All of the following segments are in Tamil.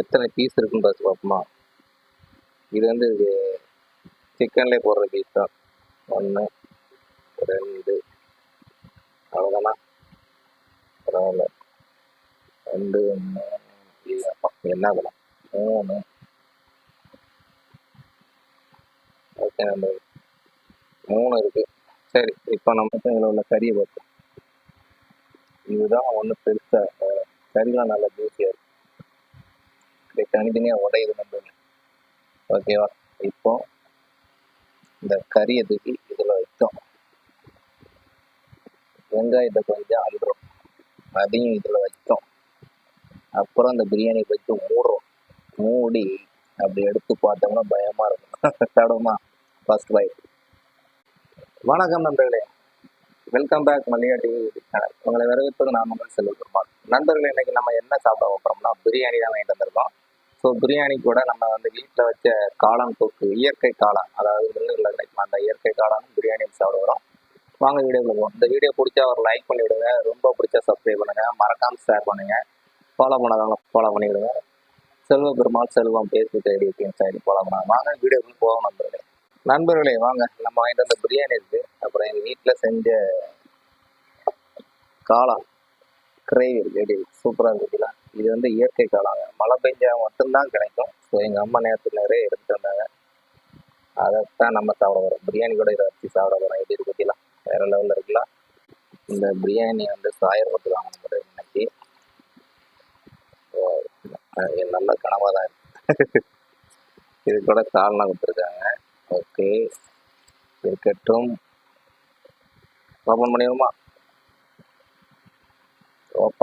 எத்தனை பீஸ் இருக்குன்னு பார்த்து பார்ப்போமா? இது வந்து இது சிக்கன்லேயே போடுற பீஸ் தான். ஒன்று ரெண்டு அவ்வளோதானா பரவாயில்ல. ரெண்டு மூணு என்ன அதெல்லாம் மூணு. ஓகே நம்ம மூணு இருக்குது சரி இப்போ நம்ம இதில் உள்ள கறியை பார்ப்போம். இதுதான் ஒன்று பெருசாக கறிலாம் நல்லா ஜூஸியாக இருக்கும் இப்படி தனித்தனியாக உடையுது நம்ம ஓகேவா? இப்போ இந்த கறியை தூக்கி இதில் வைத்தோம்? வெங்காயத்தை கொஞ்சம் அள்ளுறோம். அதையும் இதில் வைத்தோம். அப்புறம் அந்த பிரியாணி வச்சு மூடுறோம் மூடி அப்படி எடுத்து பார்த்தோம்னா பயமாக இருக்கும். தடமா ஃபர்ஸ்ட் பைட் வணக்கம் நண்பர்களே. Welcome back Mallika TV channel உங்களை வரவேற்பது நான் உங்கள் செல்வகுமார் நண்பர்களே இன்னைக்கு நம்ம என்ன சாப்பிட போகிறோம்னா பிரியாணி தான் வாங்கிட்டு வந்திருக்கோம். ஸோ பிரியாணி கூட நம்ம வந்து வீட்டில் வச்ச காளான் தொக்கு இயற்கை காளான். அதாவது மில்லுகளில் கிடைக்கும் அந்த இயற்கை காளான் பிரியாணி சாப்பிடுவோம் வாங்க வீடியோவில் போவோம். இந்த வீடியோ பிடிச்சா ஒரு லைக் பண்ணிவிடுங்க. ரொம்ப பிடிச்சா சப்ஸ்கிரைப் பண்ணுங்கள் மறக்காமல் ஷேர் பண்ணுங்கள் ஃபாலோ பண்ணாதவங்க ஃபாலோ பண்ணிவிடுங்க. Selva Perumal Selvam Facebook ID Insta ID follow பண்ணாங்க வாங்க. வீடியோக்குள்ள போவோம் நண்பர்களே. நண்பர்களே வாங்க. நம்ம வாங்கிட்டு வந்த பிரியாணி இருக்குது அப்புறம் எங்கள் வீட்டில் செஞ்ச காளான் கிரேவி இருக்குது சூப்பராக இருக்குதுங்களா இது வந்து இயற்கை காலம் மழை பெஞ்சா மட்டும்தான் கிடைக்கும். ஸோ எங்கள் அம்மா நேரத்துக்கு நிறைய எடுத்துட்டு வந்தாங்க. அதைத்தான் நம்ம சாப்பிட போகிறோம் பிரியாணி கூட இதை வச்சு சாப்பிட போகிறோம் எப்படி இருக்கு பற்றிலாம் வேறு லெவலில் இருக்கலாம். இந்த பிரியாணி வந்து சாயரத்தில் வாங்கணும் இன்னைக்கு. ஓ, நல்ல கனவாக தான் இது கூட கால்னா கொடுத்துருக்காங்க. ஓகே இருக்கட்டும். ஓப்பன் பண்ணிடுமா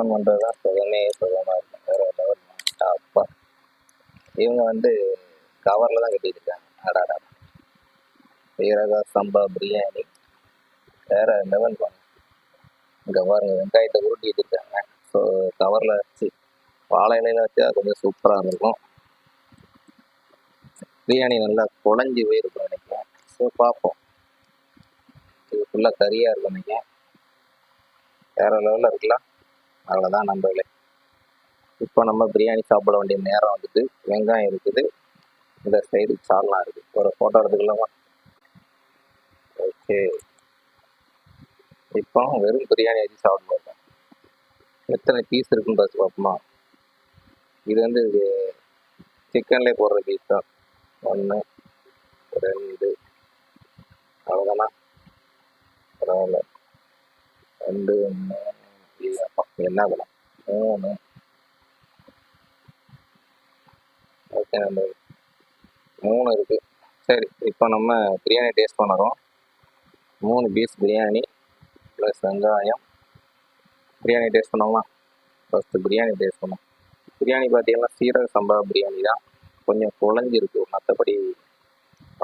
ஓப்பன் பண்ணுறது தான் சுகமே சுகமாக இருக்கும் வேறு லெவல் அப்பா. இவங்க வந்து கவரில் தான் கட்டியிருக்காங்க அடாடா. வீரகா சம்பா பிரியாணி. வேறு லெவல் பாருங்க இங்கே பாருங்க வெங்காயத்தை உருட்டிட்டு இருக்காங்க. ஸோ கவரில் வச்சு வாழை இலையில அது கொஞ்சம் சூப்பராக இருக்கும். பிரியாணி நல்லா குழஞ்சி போயிருக்கும் நினைக்கிறேன். ஸோ பார்ப்போம். இது ஃபுல்லாக கறியாக இருக்கும் நினைக்கிறேன். வேறு லெவலில் இருக்கலாம். அவ்வளோதான் நம்பர்களே இப்போ நம்ம பிரியாணி சாப்பிட வேண்டிய நேரம் வந்துட்டு வெங்காயம் இருக்குது. இந்த சைடு சால்னா இருக்குது. ஒரு ஃபோட்டோ எடுத்துக்கலாமா? ஓகே இப்போ வெறும் பிரியாணி அரிசி சாப்பிட மாட்டோம். எத்தனை பீஸ் இருக்குன்னு பார்த்து பார்ப்போமா? இது வந்து இது சிக்கன்லேயே போடுற பீஸ் தான். ஒன்று ரெண்டு. அவ்வளோதானா பரவாயில்ல. ரெண்டு மூணு. என்ன அதெல்லாம் மூணு ஓகே நம்ம மூணு இருக்கு. சரி இப்போ நம்ம பிரியாணி டேஸ்ட் பண்ணுறோம். மூணு பீஸ் பிரியாணி ப்ளஸ் வெங்காயம். பிரியாணி டேஸ்ட் பண்ணோம்னா ஃபஸ்ட்டு பிரியாணி டேஸ்ட் பண்ணோம் பிரியாணி பார்த்தீங்கன்னா சீரக சம்பா பிரியாணி தான். கொஞ்சம் குழஞ்சிருக்கு. மற்றபடி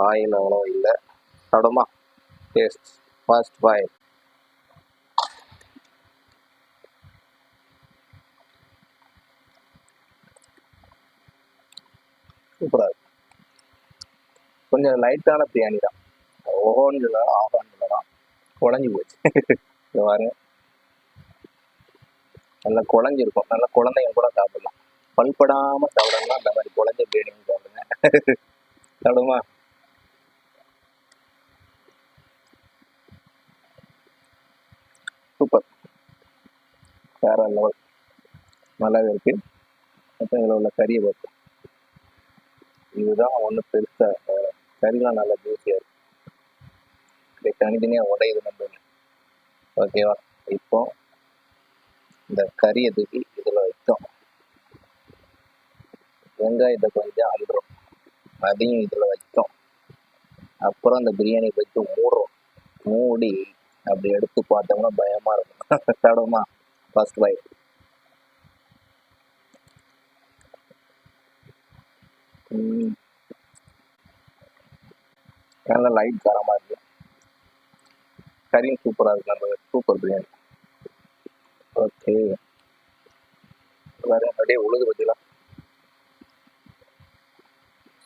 ஆயில் அவ்வளோ இல்லை. சடமாக டேஸ்ட் ஃபர்ஸ்ட் பாயில் சூப்பராக இருக்கும் கொஞ்சம் லைட்டான பிரியாணி தான். ஓஹோன்னு சொல்லலாம் ஆஹான்னு சொல்லலாம் குழஞ்சி போச்சு. இங்க பாருங்க. நல்லா குழஞ்சிருக்கும் நல்லா குழந்தைங்க கூட சாப்பிடலாம். பல்படாம சாப்பிடணும்னா அந்த மாதிரி குழஞ்ச பிரியாணி சாப்பிடுங்க. சாப்பிடுமா சூப்பர். வேற லெவல் நல்லாவே இருக்கு. மற்ற இதில் உள்ள கறியை பார்த்து இதுதான் ஒன்று பெருசாக கறிலாம் நல்லா ஜூஸியாக இருக்கு தனித்தனியாக உடையுது நம்ம ஓகேவா இப்போ இந்த கறியை தூக்கி இதில் வைத்தோம். வெங்காயத்தை கொஞ்சம் அள்ளுறோம். அதையும் இதில் வைத்தோம். அப்புறம் அந்த பிரியாணி வச்சு மூடுறோம். மூடி அப்படி எடுத்து பார்த்தோம்னா பயமா இருக்கும். தடமா ஃபர்ஸ்ட் பைட் நல்ல லைட் காரமாக இருக்குது கறியும் சூப்பராக இருக்கு. நம்ம சூப்பர் பிரியாணி. ஓகே. வேறு அப்படியே உழுது பற்றிலாம்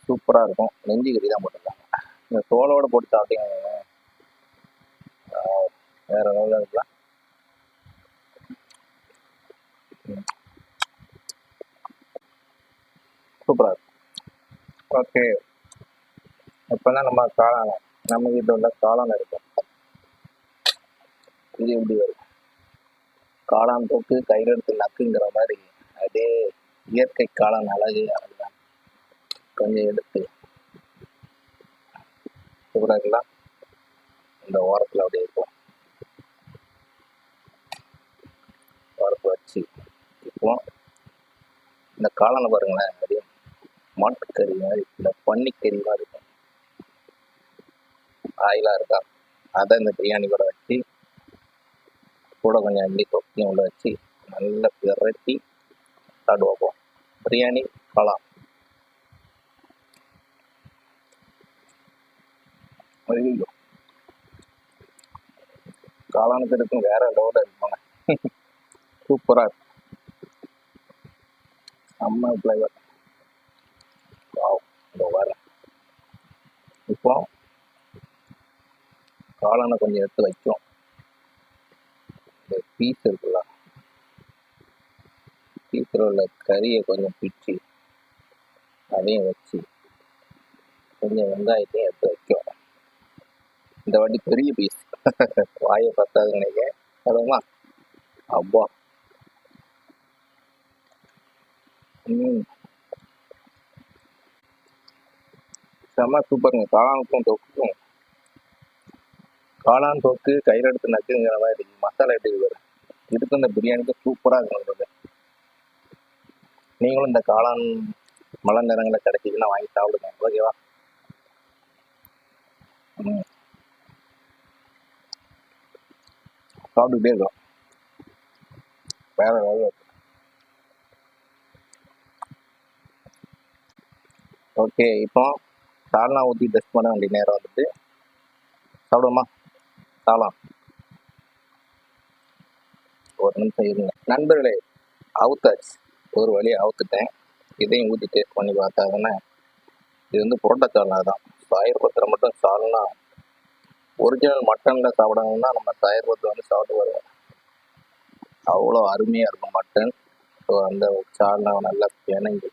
சூப்பராக இருக்கும். நெஞ்சு கறி தான் போட்டிருக்காங்க இந்த தோலோட போட்டு சாப்பிட்டீங்க வேற லெவலில் இருக்கலாம். சூப்பராக இருக்கும். ஓகே. இப்போதான் நம்ம காளான் நம்ம வீட்டில் உள்ள காளான் இருக்கும். இது எப்படி வரும்? காளான் போக்கு கையில் எடுத்து நக்குங்கிற மாதிரி அதே இயற்கை காளான் அழகு அதுதான் கொஞ்சம் எடுத்து சூப்பராக இந்த ஓரத்தில் அப்படியே இருக்கும். ஓரத்தில் வச்சு. இப்போ இந்த காளானை பாருங்களேன் அப்படியே மாட்டுக்கறி மாதிரி இல்லை பன்னிக்கறி மாதிரி இருக்கும். ஆயிலாக இருக்கா? அதை இந்த பிரியாணி கூட வச்சு கூட கொஞ்சம் அள்ளி கொக்கையும் உள்ள வச்சு நல்லா பிரட்டி சாப்பிட்டு வைப்போம் பிரியாணி காளான் ஐயோ. காளானுக்கு இருக்கும் வேற லெவலில் இருப்பாங்க. சூப்பராக இருக்கும். செம்ம ஃப்ளேவர் வாவ் இப்போ வரேன் இப்போ காளானை கொஞ்சம் எடுத்து வைக்கும். இந்த பீஸ் இருக்குல்ல பீஸில் உள்ள கறியை கொஞ்சம் பிச்சு அதையும் வச்சு கொஞ்சம் வெங்காயத்தையும் எடுத்து வைக்கும். இந்த வாட்டி பெரிய பீஸ். வாயை பத்தாது நினைக்கிறேன். அதுமா அப்பா ம். செம்ம சூப்பருங்க காளானுக்கும் தொக்குக்கும். காளான் தொக்கு கையில் எடுத்து நக்குங்கிற மாதிரி மசாலா எப்படி வரும் எடுத்து இந்த பிரியாணிக்கு சூப்பராக இருக்கும் நீங்களும் இந்த காளான் மழை நேரங்களில் கிடைச்சிதுன்னா வாங்கி சாப்பிடுங்க. ஓகேவா ம். சாப்பிட்டுக்கிட்டே இருக்கோம். வேற வேற ஓகே இப்போ சால்னா ஊற்றி டெஸ்ட் பண்ண வேண்டிய நேரம் வந்துட்டு. சாப்பிடுவோமா? சாலாம் ஒரு நிமிஷம் இருங்க. நண்பர்களே அவுத்தாச்சு. ஒரு வழியை அவுத்துட்டேன். இதையும் ஊற்றி டேஸ்ட் பண்ணி பார்த்தாங்கன்னா இது வந்து புரோட்டா சால்னா தான். சாயர்பத்தில் மட்டும் சால்னா ஒரிஜினல் மட்டனில் சாப்பிடணும்னா நம்ம சாயர்பத்தில் வந்து சாப்பிட்டு வருவோம் அவ்வளோ அருமையாக இருக்கும் மட்டன் ஸோ அந்த சால்னா நல்லா பிணைஞ்சு.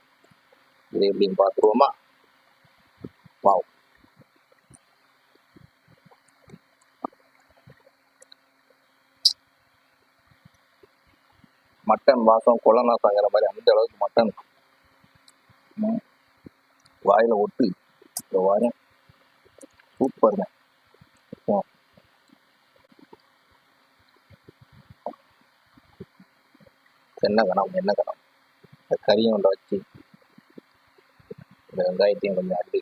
இது எப்படின்னு பார்த்துருவோமா? Wow. மட்டன் வாசம் கொலநாசங்கிற மாதிரி அந்த அளவுக்கு மட்டன். ம். வாயில ஒட்டு இந்த வாரம் சூப்பருங்க என்ன கணம்? என்ன கணம்? இந்த கறியும் வச்சு இந்த வெங்காயத்தையும் கொஞ்சம் அள்ளி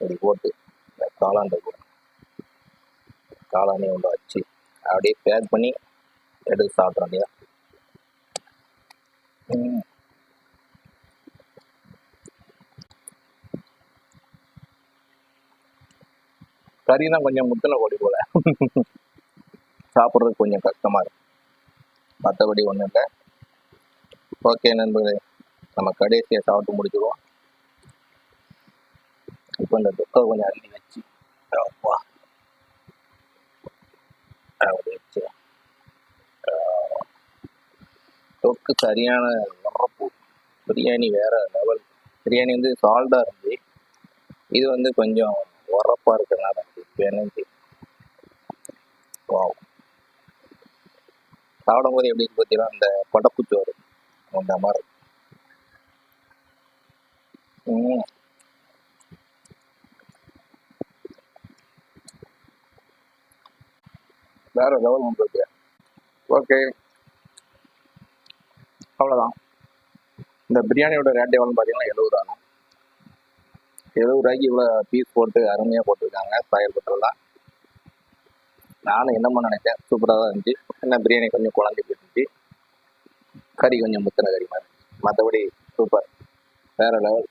ஒரு ஓட்டு இந்த காளான் கூட காளானையும் வச்சு அப்படியே பேக் பண்ணி எடுத்து சாப்பிட்றோம் இல்லையா? கறி தான் கொஞ்சம் முத்தின கொடி போல. சாப்பிட்றதுக்கு கொஞ்சம் கஷ்டமா இருக்கும் மற்றபடி ஒன்றும் இல்லை. ஓகே நண்பர்களே நம்ம கடைசியை சாப்பிட்டு முடிச்சிடுவோம் இப்போ இந்த தொக்கை கொஞ்சம் அள்ளி வச்சு அப்பா அப்படி வச்சு ஆஹ், தொக்கு சரியான வரப்பு பிரியாணி வேற லெவல் பிரியாணி வந்து சால்டாக இருந்துச்சு இது வந்து கொஞ்சம் உரப்பா இருக்கிறதுனால வா சாப்பிடும் போது எப்படி பார்த்தீங்கன்னா அந்த படப்புச்சோறு அந்த மாதிரி. வேற லெவல் உங்களுக்கு. ஓகே அவ்வளோதான் இந்த பிரியாணியோட ரேட் எவ்வளோன்னு பார்த்தீங்கன்னா எழுபது ரூபா எழுபது ரூபாய்க்கு இவ்வளோ பீஸ் போட்டு அருமையாக போட்டிருக்காங்க. சாயல் பட்டெல்லாம் நானும் என்னமோ நினைச்சேன். சூப்பராக தான் இருந்துச்சு. என்ன பிரியாணி கொஞ்சம் குழந்தை போட்டுச்சு கறி கொஞ்சம் முத்தின கறி மாதிரி மற்றபடி சூப்பர் வேற லெவல்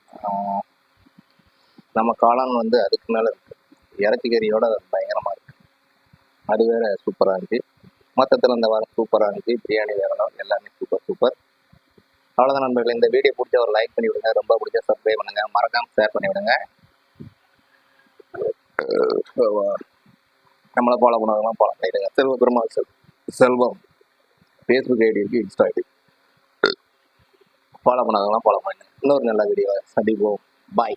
நம்ம காளான் வந்து அதுக்கு மேலே இருக்கு. இறச்சி கறியோட பயங்கரமாக அது வேற சூப்பராக இருந்துச்சு மொத்தத்தில் இந்த வாரம் சூப்பராக இருந்துச்சு பிரியாணி வேற எல்லாமே சூப்பர் சூப்பர் அவ்வளோதான் நண்பர்கள். இந்த வீடியோ பிடிச்ச ஒரு லைக் பண்ணி விடுங்க ரொம்ப பிடிச்ச சப்ஸ்கிரைப் பண்ணுங்க. மறக்காம ஷேர் பண்ணி விடுங்க நம்மளை ஃபாலோ பண்ணாதெல்லாம் ஃபாலோ பண்ணிடுங்க. செல்வ பெருமாள் செல் செல்வம். ஃபேஸ்புக் ஐடி இருக்கு இன்ஸ்டா ஐடி ஃபாலோ பண்ணாதவங்களாம் ஃபாலோ பண்ணுங்க இன்னொரு நல்ல வீடியோ சந்திப்போம். பாய்